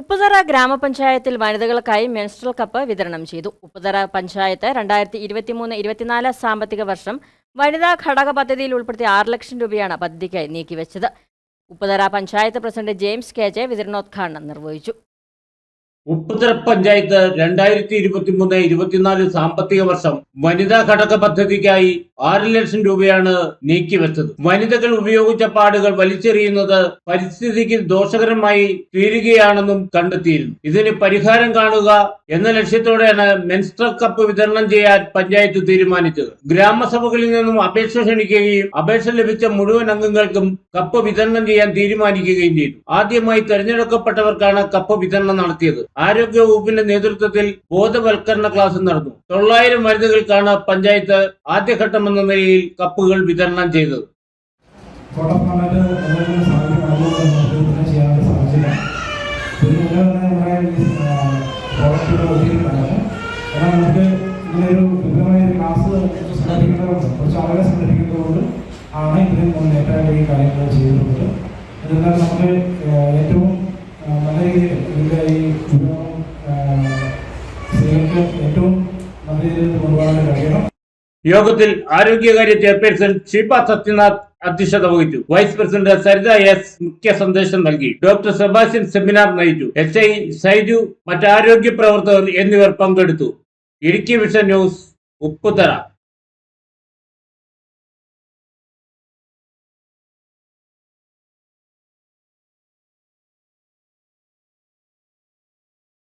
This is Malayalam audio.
ഉപ്പുതറ ഗ്രാമപഞ്ചായത്തിൽ വനിതകൾക്കായി മെൻസ്ട്രൽ കപ്പ് വിതരണം ചെയ്തു. ഉപ്പുതറ പഞ്ചായത്ത് രണ്ടായിരത്തി ഇരുപത്തിമൂന്ന് ഇരുപത്തിനാല് സാമ്പത്തിക വർഷം വനിതാ ഘടക പദ്ധതിയിൽ ഉൾപ്പെടുത്തി ആറ് ലക്ഷം രൂപയാണ് പദ്ധതിക്കായി നീക്കിവെച്ചത്. Upputhara panchayat president James K J വിതരണോദ്ഘാടനം നിർവഹിച്ചു. ഉപ്പുതറ പഞ്ചായത്ത് രണ്ടായിരത്തി ഇരുപത്തി മൂന്ന് ഇരുപത്തിനാല് സാമ്പത്തിക വർഷം വനിതാ ഘടക പദ്ധതിക്കായി ആറ് ലക്ഷം രൂപയാണ് നീക്കിവെച്ചത്. വനിതകൾ ഉപയോഗിച്ച പാടുകൾ വലിച്ചെറിയുന്നത് പരിസ്ഥിതിക്ക് ദോഷകരമായി തീരുകയാണെന്നും കണ്ടെത്തിയിരുന്നു. ഇതിന് പരിഹാരം കാണുക എന്ന ലക്ഷ്യത്തോടെയാണ് മെൻസ്ട്രൽ കപ്പ് വിതരണം ചെയ്യാൻ പഞ്ചായത്ത് തീരുമാനിച്ചത്. ഗ്രാമസഭകളിൽ നിന്നും അപേക്ഷ ക്ഷണിക്കുകയും അപേക്ഷ ലഭിച്ച മുഴുവൻ അംഗങ്ങൾക്കും കപ്പ് വിതരണം ചെയ്യാൻ തീരുമാനിക്കുകയും ചെയ്തു. ആദ്യമായി തെരഞ്ഞെടുക്കപ്പെട്ടവർക്കാണ് കപ്പ് വിതരണം നടത്തിയത്. ആരോഗ്യ വകുപ്പിന്റെ നേതൃത്വത്തിൽ ബോധവൽക്കരണ ക്ലാസ് നടന്നു. തൊള്ളായിരം മരുന്നുകൾക്കാണ് പഞ്ചായത്ത് ആദ്യഘട്ടം എന്ന നിലയിൽ കപ്പുകൾ വിതരണം ചെയ്തത്. സാഹചര്യം അതുകൊണ്ട് നമുക്ക് നമുക്ക് ഇതിനൊരു വിപുലമായ ഒരു ക്ലാസ് സംഘടിപ്പിക്കേണ്ടതുണ്ട് കുറച്ച് ആളുകളെ സംഘടിപ്പിക്കുന്നതുകൊണ്ട് ആണ് ഇതിന് മുന്നേറ്റമായിട്ട് ഈ കാര്യങ്ങൾ ചെയ്തിട്ടുള്ളത്. എന്നാൽ നമുക്ക് ഏറ്റവും നല്ല രീതിയിൽ ഇതിന്റെ ഈ സ്ത്രീകൾക്ക് ഏറ്റവും നല്ല രീതിയിൽ കൊണ്ടുപോകാൻ കഴിയണം. യോഗത്തിൽ ആരോഗ്യകാര്യ ചെയർപേഴ്സൺ ശ്രീപാ സത്യനാഥ് അധ്യക്ഷത വഹിച്ചു വൈസ് പ്രസിഡന്റ് സരിത എസ് മുഖ്യ സന്ദേശം നൽകി ഡോക്ടർ സെബാസ്റ്റ്യൻ സെമിനാർ നയിച്ചു എസ് ഐ സൈജു മറ്റ് ആരോഗ്യ പ്രവർത്തകർ എന്നിവർ പങ്കെടുത്തു ഇടുക്കി വിഷൻ ന്യൂസ് ഉപ്പുതറ